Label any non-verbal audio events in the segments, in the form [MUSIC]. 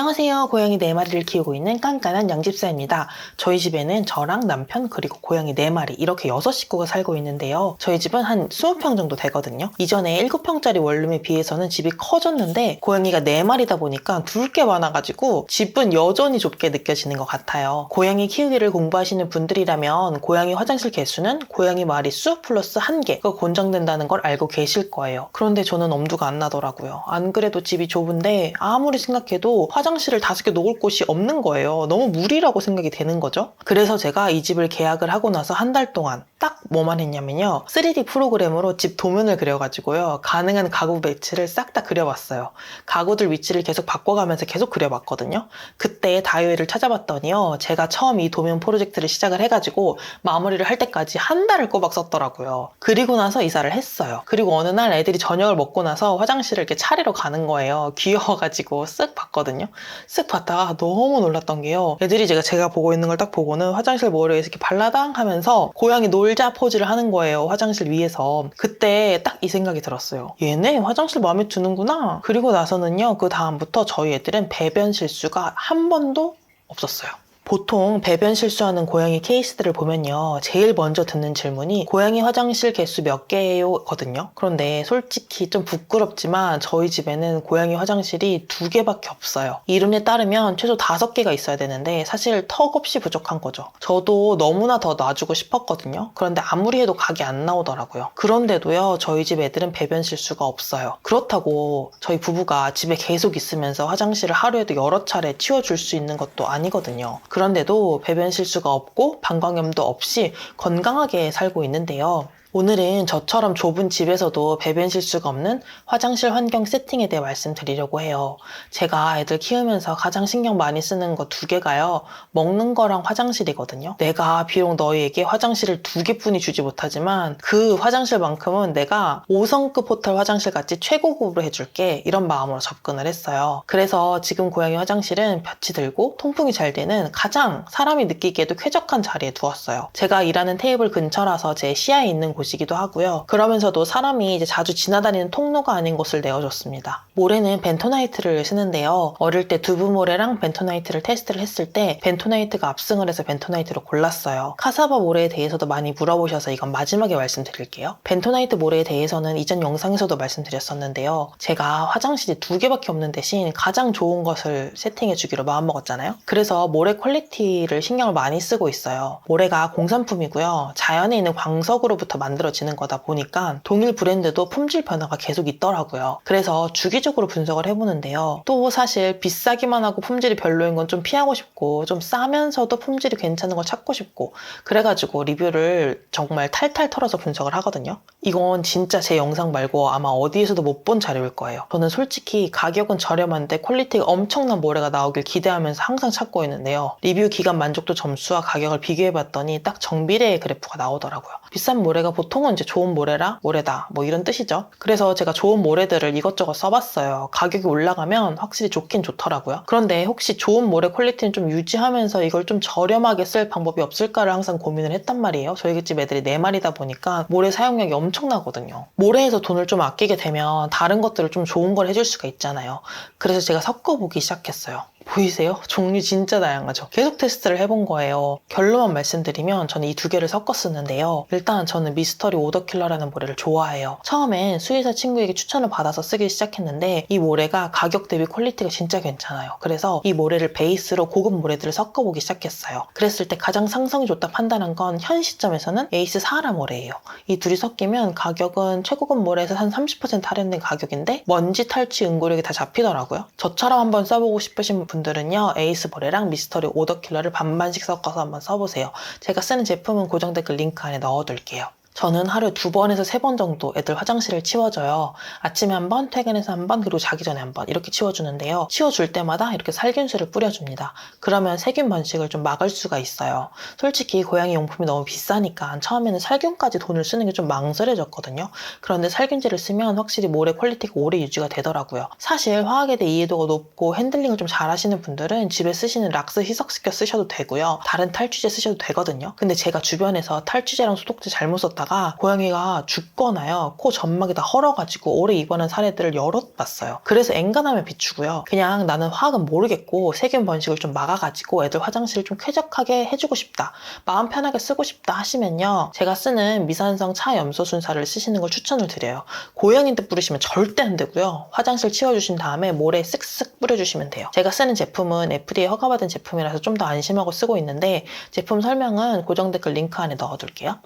안녕하세요. 고양이 4마리를 키우고 있는 깐깐한 양집사입니다. 저희 집에는 저랑 남편 그리고 고양이 4마리 이렇게 6식구가 살고 있는데요. 저희 집은 한 20평 정도 되거든요. 이전에 7평짜리 원룸에 비해서는 집이 커졌는데 고양이가 4마리다 보니까 둘게 많아가지고 집은 여전히 좁게 느껴지는 것 같아요. 고양이 키우기를 공부하시는 분들이라면 고양이 화장실 개수는 고양이 마리수 플러스 1개가 권장된다는 걸 알고 계실 거예요. 그런데 저는 엄두가 안 나더라고요. 안 그래도 집이 좁은데 아무리 생각해도 화장 실을 다섯 개 놓을 곳이 없는 거예요. 너무 무리라고 생각이 되는 거죠. 그래서 제가 이 집을 계약을 하고 나서 한 달 동안 딱 뭐만 했냐면요. 3D 프로그램으로 집 도면을 그려가지고요. 가능한 가구 배치를 싹 다 그려봤어요. 가구들 위치를 계속 바꿔가면서 계속 그려봤거든요. 그때 다이어리를 찾아봤더니요. 제가 처음 이 도면 프로젝트를 시작을 해가지고 마무리를 할 때까지 한 달을 꼬박 썼더라고요. 그리고 나서 이사를 했어요. 그리고 어느 날 애들이 저녁을 먹고 나서 화장실을 이렇게 차리러 가는 거예요. [LAUGHS] 귀여워가지고 쓱 봤거든요. 쓱 봤다가 너무 놀랐던 게요. 애들이 제가 제가 보고 있는 걸 딱 보고는 화장실 모래에서 이렇게 발라당 하면서 고양이 놀자 포즈를 하는 거예요. 화장실 위에서. 그때 딱 이 생각이 들었어요. 얘네 화장실 마음에 드는구나. 그리고 나서는요. 그 다음부터 저희 애들은 배변 실수가 한 번도 없었어요. 보통 배변 실수하는 고양이 케이스들을 보면요. 제일 먼저 듣는 질문이 고양이 화장실 개수 몇 개예요? 거든요. 그런데 솔직히 좀 부끄럽지만 저희 집에는 고양이 화장실이 두 개밖에 없어요. 이름에 따르면 최소 다섯 개가 있어야 되는데 사실 턱없이 부족한 거죠. 저도 너무나 더 놔주고 싶었거든요. 그런데 아무리 해도 각이 안 나오더라고요. 그런데도요. 저희 집 애들은 배변 실수가 없어요. 그렇다고 저희 부부가 집에 계속 있으면서 화장실을 하루에도 여러 차례 치워줄 수 있는 것도 아니거든요. 그런데도 배변 실수가 없고 방광염도 없이 건강하게 살고 있는데요. 오늘은 저처럼 좁은 집에서도 배변 실수가 없는 화장실 환경 세팅에 대해 말씀드리려고 해요. 제가 애들 키우면서 가장 신경 많이 쓰는 거 두 개가요. 먹는 거랑 화장실이거든요. 내가 비록 너희에게 화장실을 두 개뿐이 주지 못하지만 그 화장실만큼은 내가 5성급 호텔 화장실 같이 최고급으로 해줄게 이런 마음으로 접근을 했어요. 그래서 지금 고양이 화장실은 볕이 들고 통풍이 잘 되는 가장 사람이 느끼기에도 쾌적한 자리에 두었어요. 제가 일하는 테이블 근처라서 제 시야에 있는 곳이기도 하고요. 그러면서도 사람이 이제 자주 지나다니는 통로가 아닌 곳을 내어줬습니다. 모래는 벤토나이트를 쓰는데요. 어릴 때 두부 모래랑 벤토나이트를 테스트를 했을 때 벤토나이트가 압승을 해서 벤토나이트로 골랐어요. 카사바 모래에 대해서도 많이 물어보셔서 이건 마지막에 말씀드릴게요. 벤토나이트 모래에 대해서는 이전 영상에서도 말씀드렸었는데요. 제가 화장실이 두 개밖에 없는 대신 가장 좋은 것을 세팅해 주기로 마음먹었잖아요. 그래서 모래 퀄리티를 신경을 많이 쓰고 있어요. 모래가 공산품이고요. 자연에 있는 광석으로부터 만 들어지는 거다 보니까 동일 브랜드도 품질 변화가 계속 있더라고요. 그래서 주기적으로 분석을 해보는데요. 또 사실 비싸기만 하고 품질이 별로인 건 좀 피하고 싶고 좀 싸면서도 품질이 괜찮은 걸 찾고 싶고 그래가지고 리뷰를 정말 탈탈 털어서 분석을 하거든요. 이건 진짜 제 영상 말고 아마 어디에서도 못 본 자료일 거예요. 저는 솔직히 가격은 저렴한데 퀄리티가 엄청난 모래가 나오길 기대하면서 항상 찾고 있는데요. 리뷰 기간 만족도 점수와 가격을 비교해봤더니 딱 정비례의 그래프가 나오더라고요. 비싼 모래가 보통은 이제 좋은 모래라 모래다 뭐 이런 뜻이죠. 그래서 제가 좋은 모래들을 이것저것 써봤어요. 가격이 올라가면 확실히 좋긴 좋더라고요. 그런데 혹시 좋은 모래 퀄리티는 좀 유지하면서 이걸 좀 저렴하게 쓸 방법이 없을까를 항상 고민을 했단 말이에요. 저희 집 애들이 4마리다 보니까 모래 사용량이 엄청나거든요. 모래에서 돈을 좀 아끼게 되면 다른 것들을 좀 좋은 걸 해줄 수가 있잖아요. 그래서 제가 섞어보기 시작했어요. 보이세요? 종류 진짜 다양하죠. 계속 테스트를 해본 거예요. 결론만 말씀드리면 저는 이 두 개를 섞었었는데요. 일단 저는 미스터리 오더킬러라는 모래를 좋아해요. 처음엔 수의사 친구에게 추천을 받아서 쓰기 시작했는데 이 모래가 가격 대비 퀄리티가 진짜 괜찮아요. 그래서 이 모래를 베이스로 고급 모래들을 섞어보기 시작했어요. 그랬을 때 가장 상성이 좋다 판단한 건 현 시점에서는 에이스 사하라 모래예요. 이 둘이 섞이면 가격은 최고급 모래에서 한 30% 할인된 가격인데 먼지 탈취 응고력이 다 잡히더라고요. 저처럼 한번 써보고 싶으신 분 들은요 에이스 모래랑 미스터리 오더킬러를 반반씩 섞어서 한번 써보세요. 제가 쓰는 제품은 고정 댓글 링크 안에 넣어둘게요. 저는 하루에 두 번에서 세 번 정도 애들 화장실을 치워줘요. 아침에 한 번, 퇴근해서 한 번, 그리고 자기 전에 한 번 이렇게 치워주는데요. 치워줄 때마다 이렇게 살균수를 뿌려줍니다. 그러면 세균 번식을 좀 막을 수가 있어요. 솔직히 고양이 용품이 너무 비싸니까 처음에는 살균까지 돈을 쓰는 게 좀 망설여졌거든요. 그런데 살균제를 쓰면 확실히 모래 퀄리티가 오래 유지가 되더라고요. 사실 화학에 대해 이해도가 높고 핸들링을 좀 잘하시는 분들은 집에 쓰시는 락스 희석시켜 쓰셔도 되고요. 다른 탈취제 쓰셔도 되거든요. 근데 제가 주변에서 탈취제랑 소독제 잘못 썼다가 있다가 고양이가 죽거나요. 코 점막이 다 헐어가지고 오래 입원한 사례들을 여럿 봤어요. 그래서 엔간하면 비추고요. 그냥 나는 화학은 모르겠고 세균 번식을 좀 막아가지고 애들 화장실을 좀 쾌적하게 해주고 싶다. 마음 편하게 쓰고 싶다 하시면요. 제가 쓰는 미산성 차염소 순사를 쓰시는 걸 추천을 드려요. 고양이한테 뿌리시면 절대 안 되고요. 화장실 치워주신 다음에 모래에 쓱쓱 뿌려주시면 돼요. 제가 쓰는 제품은 FDA 허가받은 제품이라서 좀 더 안심하고 쓰고 있는데 제품 설명은 고정 댓글 링크 안에 넣어둘게요.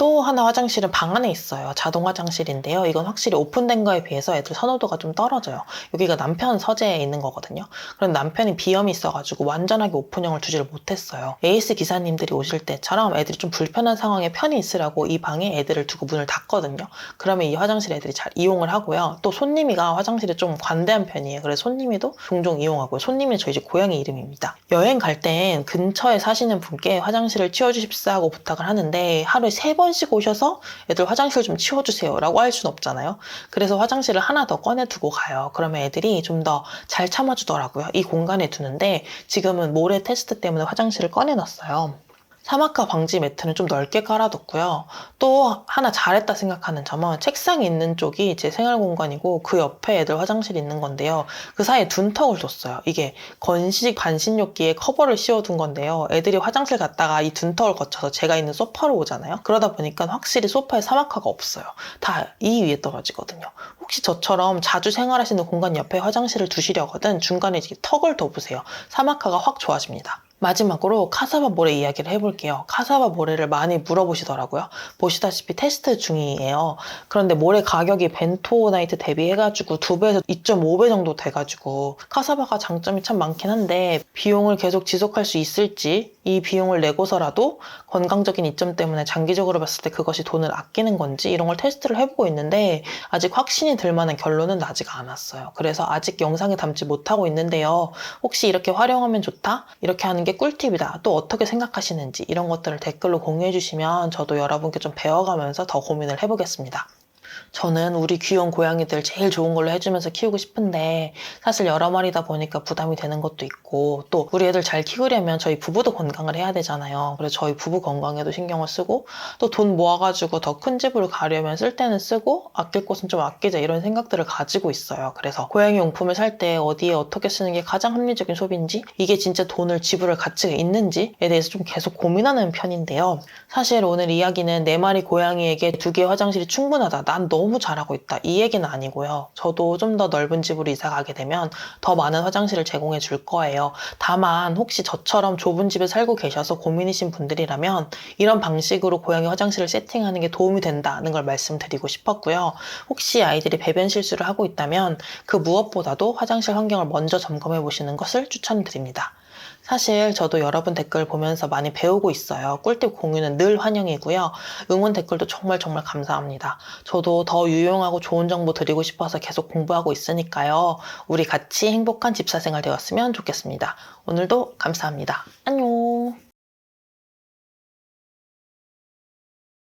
또 하나 화장실은 방 안에 있어요. 자동 화장실인데요. 이건 확실히 오픈된 거에 비해서 애들 선호도가 좀 떨어져요. 여기가 남편 서재에 있는 거거든요. 그럼 남편이 비염이 있어가지고 완전하게 오픈형을 두지를 못했어요. AS 기사님들이 오실 때처럼 애들이 좀 불편한 상황에 편히 있으라고 이 방에 애들을 두고 문을 닫거든요. 그러면 이 화장실 애들이 잘 이용을 하고요. 또 손님이가 화장실에 좀 관대한 편이에요. 그래서 손님이도 종종 이용하고요. 손님이 저희 집 고양이 이름입니다. 여행 갈 땐 근처에 사시는 분께 화장실을 치워주십사 하고 부탁을 하는데 하루에 세번 씩 오셔서 애들 화장실 좀 치워주세요 라고 할순 없잖아요. 그래서 화장실을 하나 더 꺼내두고 가요. 그러면 애들이 좀 더 잘 참아주더라고요. 이 공간에 두는데 지금은 모래 테스트 때문에 화장실을 꺼내놨어요. 사막화 방지 매트는 좀 넓게 깔아뒀고요. 또 하나 잘했다 생각하는 점은 책상이 있는 쪽이 제 생활 공간이고 그 옆에 애들 화장실이 있는 건데요. 그 사이에 둔턱을 뒀어요. 이게 건식 반신욕기에 커버를 씌워둔 건데요. 애들이 화장실 갔다가 이 둔턱을 거쳐서 제가 있는 소파로 오잖아요. 그러다 보니까 확실히 소파에 사막화가 없어요. 다 이 위에 떨어지거든요. 혹시 저처럼 자주 생활하시는 공간 옆에 화장실을 두시려거든 중간에 턱을 둬보세요. 사막화가 확 좋아집니다. 마지막으로 카사바 모래 이야기를 해볼게요. 카사바 모래를 많이 물어보시더라고요. 보시다시피 테스트 중이에요. 그런데 모래 가격이 벤토나이트 대비해가지고 2배에서 2.5배 정도 돼가지고 카사바가 장점이 참 많긴 한데 비용을 계속 지속할 수 있을지 이 비용을 내고서라도 건강적인 이점 때문에 장기적으로 봤을 때 그것이 돈을 아끼는 건지 이런 걸 테스트를 해보고 있는데 아직 확신이 들 만한 결론은 나지가 않았어요. 그래서 아직 영상에 담지 못하고 있는데요. 혹시 이렇게 활용하면 좋다? 이렇게 하는 게 꿀팁이다. 또 어떻게 생각하시는지 이런 것들을 댓글로 공유해 주시면 저도 여러분께 좀 배워가면서 더 고민을 해보겠습니다. 저는 우리 귀여운 고양이들 제일 좋은 걸로 해주면서 키우고 싶은데 사실 여러 마리다 보니까 부담이 되는 것도 있고 또 우리 애들 잘 키우려면 저희 부부도 건강을 해야 되잖아요. 그래서 저희 부부 건강에도 신경을 쓰고 또 돈 모아가지고 더 큰 집으로 가려면 쓸 때는 쓰고 아낄 곳은 좀 아끼자 이런 생각들을 가지고 있어요. 그래서 고양이 용품을 살 때 어디에 어떻게 쓰는 게 가장 합리적인 소비인지 이게 진짜 돈을 지불할 가치가 있는지에 대해서 좀 계속 고민하는 편인데요. 사실 오늘 이야기는 네 마리 고양이에게 두 개의 화장실이 충분하다. 난 너무 잘하고 있다. 이 얘기는 아니고요. 저도 좀 더 넓은 집으로 이사 가게 되면 더 많은 화장실을 제공해 줄 거예요. 다만 혹시 저처럼 좁은 집에 살고 계셔서 고민이신 분들이라면 이런 방식으로 고양이 화장실을 세팅하는 게 도움이 된다는 걸 말씀드리고 싶었고요. 혹시 아이들이 배변 실수를 하고 있다면 그 무엇보다도 화장실 환경을 먼저 점검해 보시는 것을 추천드립니다. 사실 저도 여러분 댓글 보면서 많이 배우고 있어요. 꿀팁 공유는 늘 환영이고요. 응원 댓글도 정말 정말 감사합니다. 저도 더 유용하고 좋은 정보 드리고 싶어서 계속 공부하고 있으니까요. 우리 같이 행복한 집사 생활 되었으면 좋겠습니다. 오늘도 감사합니다. 안녕!